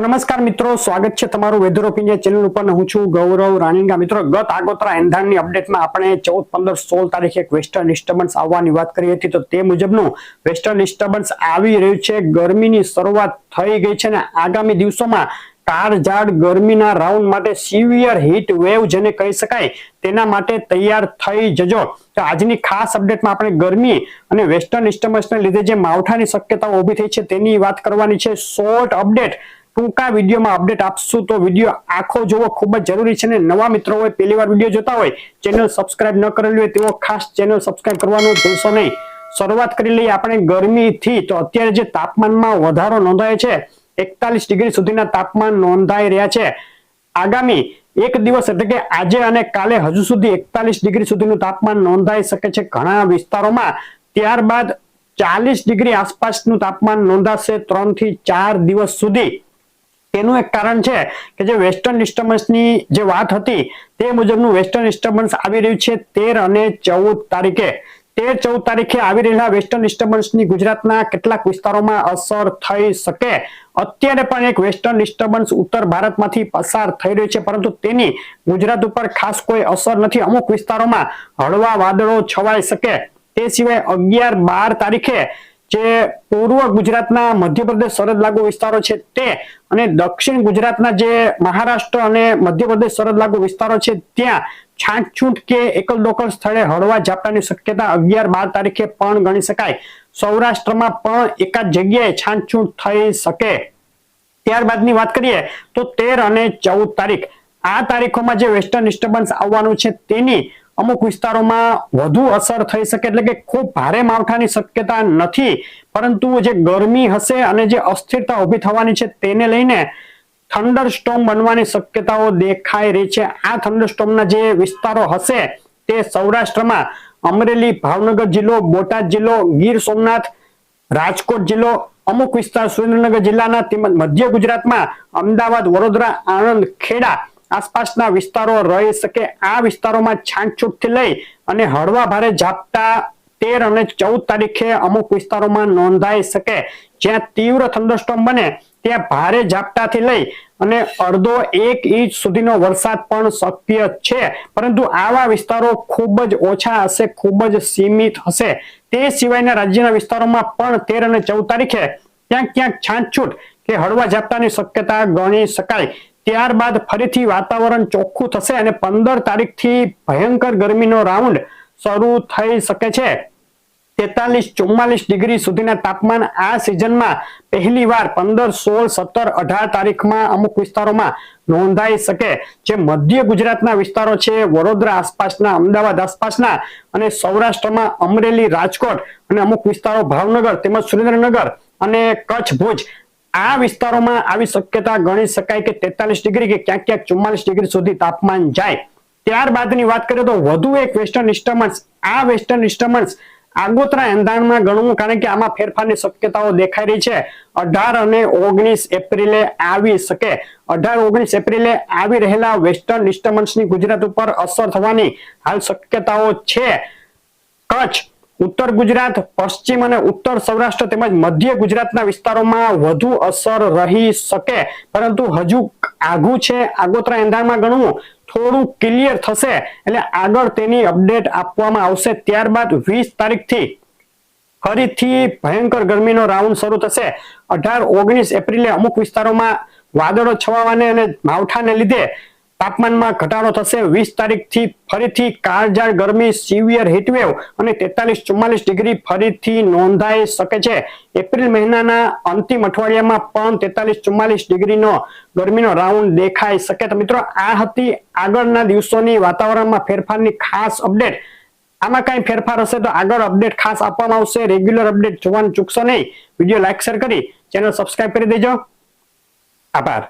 નમસ્કાર મિત્રો, સ્વાગત છે તમારું વેધર ઓપિનિયન ચેનલ ઉપર હું છું ગૌરવ રાણીંગા. મિત્રો, ગત આગોતરા એંધાણની અપડેટમાં આપણે ચૌદ, પંદર, સોળ તારીખે એક વેસ્ટર્ન ડિસ્ટર્બન્સ આવવાની વાત કરી હતી. તો તે મુજબનું વેસ્ટર્ન ડિસ્ટર્બન્સ આવી રહ્યું છે. ગરમીની શરૂઆત થઈ ગઈ છે અને આગામી દિવસોમાં કાળઝાળ ગરમીના રાઉન્ડ માટે સિવિયર હીટ વેવ જેને કહી શકાય તેના માટે તૈયાર થઈ જજો. તો આજની ખાસ અપડેટમાં આપણે ગરમી અને વેસ્ટર્ન ડિસ્ટર્બન્સને લીધે જે માવઠાની શક્યતાઓ ઊભી થઈ છે તેની વાત કરવાની છે. શોર્ટ અપડેટ ટૂંકા વિડીયોમાં અપડેટ આપશું તો વીડિયો આખો જોવો ખૂબ જ જરૂરી છે અને નવા મિત્રો હોય પહેલી વાર વીડિયો જોતા હોય ચેનલ સબસ્ક્રાઇબ ન કરેલું હોય, તેઓ ખાસ ચેનલ સબસ્ક્રાઇબ કરવાનું ભૂલશો નહીં. શરૂઆત કરી લઈએ આપણે ગરમીથી, તો અત્યારે જે તાપમાનમાં વધારો નોંધાય છે, એકતાલીસ ડિગ્રી સુધીના તાપમાન નોંધાઈ રહ્યા છે. આગામી એક દિવસ એટલે કે આજે અને કાલે હજુ સુધી એકતાલીસ ડિગ્રી સુધીનું તાપમાન નોંધાઈ શકે છે ઘણા વિસ્તારોમાં. ત્યારબાદ ચાલીસ ડિગ્રી આસપાસનું તાપમાન નોંધાશે ત્રણથી ચાર દિવસ સુધી. તેનું એક કારણ છે કે જે વેસ્ટર્ન ડિસ્ટર્બન્સની જે વાત હતી, તે મુજબનું વેસ્ટર્ન ડિસ્ટર્બન્સ આવી રહ્યું છે તેર અને ચૌદ તારીખે. તેર ચૌદ તારીખે આવી રહેલા વેસ્ટર્ન ડિસ્ટર્બન્સની ગુજરાતના કેટલાક વિસ્તારોમાં અસર થઈ શકે. અત્યારે પણ એક વેસ્ટર્ન ડિસ્ટર્બન્સ ઉત્તર ભારતમાંથી પસાર થઈ રહ્યું છે, પરંતુ તેની ગુજરાત ઉપર ખાસ કોઈ અસર નથી. અમુક વિસ્તારોમાં હળવા વાદળો છવાઈ શકે. તે સિવાય અગિયાર બાર તારીખે જે પૂર્વ ગુજરાતના મધ્યપ્રદેશ સરહદ લાગુ વિસ્તારો છે તે અને દક્ષિણ ગુજરાતના જે મહારાષ્ટ્ર અને મધ્યપ્રદેશ સરહદ લાગુ વિસ્તારો છે ત્યાં છાંટછૂટ કે એકલ દોકલ સ્થળે હળવા ઝાપટાની શક્યતા અગિયાર બાર તારીખે પણ ગણી શકાય. સૌરાષ્ટ્રમાં પણ એકાદ જગ્યાએ છાંટછૂટ થઈ શકે. ત્યારબાદની વાત કરીએ તો તેર અને ચૌદ તારીખ. આ તારીખોમાં જે વેસ્ટર્ન ડિસ્ટર્બન્સ આવવાનું છે તેની અમુક વિસ્તારોમાં વધુ અસર થઈ શકે એટલે કે ખૂબ ભારે માવઠાની શક્યતા નથી, પરંતુ જે ગરમી હશે અને જે અસ્થિરતા ઊભી થવાની છે તેને લઈને થંડર સ્ટોમ બનવાની શક્યતાઓ દેખાઈ રહી છે. આ થંડર સ્ટોમના જે વિસ્તારો હશે તે સૌરાષ્ટ્રમાં અમરેલી, ભાવનગર જિલ્લો, બોટાદ જિલ્લો, ગીર સોમનાથ, રાજકોટ જિલ્લો, અમુક વિસ્તાર સુરેન્દ્રનગર જિલ્લાના તેમજ મધ્ય ગુજરાતમાં અમદાવાદ, વડોદરા, આણંદ, ખેડા આસપાસના વિસ્તારો રહી શકે. આ વિસ્તારોમાં છાંટછૂટથી લઈ અને હળવા ભારે ઝાપટા તેર અને ચૌદ તારીખે અમુક વિસ્તારોમાં નોંધાઈ શકે. જ્યાં તીવ્ર થંડરસ્ટોમ બને ત્યાં ભારે ઝાપટાથી લઈ અને અડધો એક ઇંચ સુધીનો વરસાદ પણ શક્ય છે. પરંતુ આવા વિસ્તારો ખૂબ જ ઓછા હશે, ખૂબ જ સીમિત હશે. તે સિવાયના રાજ્યના વિસ્તારોમાં પણ તેર અને ચૌદ તારીખે ક્યાંક ક્યાંક છાંટછૂટ કે હળવા ઝાપટાની શક્યતા ગણી શકાય. ત્યારબાદ ફરીથી વાતાવરણ ચોખ્ખું થશે અને પંદર તારીખથી ભયંકર ગરમીનો રાઉન્ડ શરૂ થઈ શકે છે. તેતાલીસ, ચુમ્માલીસ ડિગ્રી સુધીના તાપમાન આ સિઝનમાં પહેલી વાર પંદર, સોળ, સત્તર, અઢાર તારીખમાં અમુક વિસ્તારોમાં નોંધાઈ શકે. જે મધ્ય ગુજરાતના વિસ્તારો છે, વડોદરા આસપાસના, અમદાવાદ આસપાસના અને સૌરાષ્ટ્રમાં અમરેલી, રાજકોટ અને અમુક વિસ્તારો, ભાવનગર તેમજ સુરેન્દ્રનગર અને કચ્છ ભુજ આ વિસ્તારોમાં આવી શક્યતા ગણી શકાય કે તેતાલીસ ડિગ્રી કે ક્યાંક ક્યાંક ચુમ્માલીસ ડિગ્રી સુધી તાપમાન જાય. ત્યારબાદની વાત કરીએ તો વધુ એક વેસ્ટર્ન ડિસ્ટર્બન્સ આ વેસ્ટર્ન ડિસ્ટર્બન્સ આગોતરા એંધાણમાં ગણવું કારણ કે આમાં ફેરફારની શક્યતાઓ દેખાઈ રહી છે. અઢાર અને ઓગણીસ એપ્રિલે આવી શકે. અઢાર ઓગણીસ એપ્રિલે આવી રહેલા વેસ્ટર્ન ડિસ્ટર્બન્સની ગુજરાત ઉપર અસર થવાની હાલ શક્યતાઓ છે. કચ્છ ઉત્તર ગુજરાત, પશ્ચિમ અને ઉત્તર સૌરાષ્ટ્ર તેમજ મધ્ય ગુજરાતના વિસ્તારોમાં વધુ અસર રહી શકે. પરંતુ હજુ આઘું છે, આગોતરા એંધાણમાં ગણવું થોડું ક્લિયર થશે એટલે આગળ તેની અપડેટ આપવામાં આવશે. ત્યારબાદ વીસ તારીખથી ફરીથી ભયંકર ગરમીનો રાઉન્ડ શરૂ થશે. અઢાર, ઓગણીસ એપ્રિલે અમુક વિસ્તારોમાં વાદળો છવાવાને અને માવઠાને લીધે તાપમાનમાં ઘટાડો થશે. વીસ તારીખથી ફરીથી કાળઝાળ ગરમી સિવિયર હીટવેવ અને તેતાલીસ ચુમ્માલીસ ડિગ્રી ફરીથી નોંધાઈ શકે છે. એપ્રિલ મહિનાના અંતિમ અઠવાડિયામાં પણ તેતાલીસ ચુમ્માલીસ ડિગ્રીનો ગરમીનો રાઉન્ડ દેખાઈ શકે. તો મિત્રો, આ હતી આગળના દિવસોની વાતાવરણમાં ફેરફારની ખાસ અપડેટ. આમાં કઈ ફેરફાર હશે તો આગળ અપડેટ ખાસ આપવામાં આવશે. રેગ્યુલર અપડેટ જોવાનું ચૂકશો નહીં. વીડિયો લાઈક, શેર કરી. ચેનલ સબસ્ક્રાઈબ કરી દેજો. આભાર.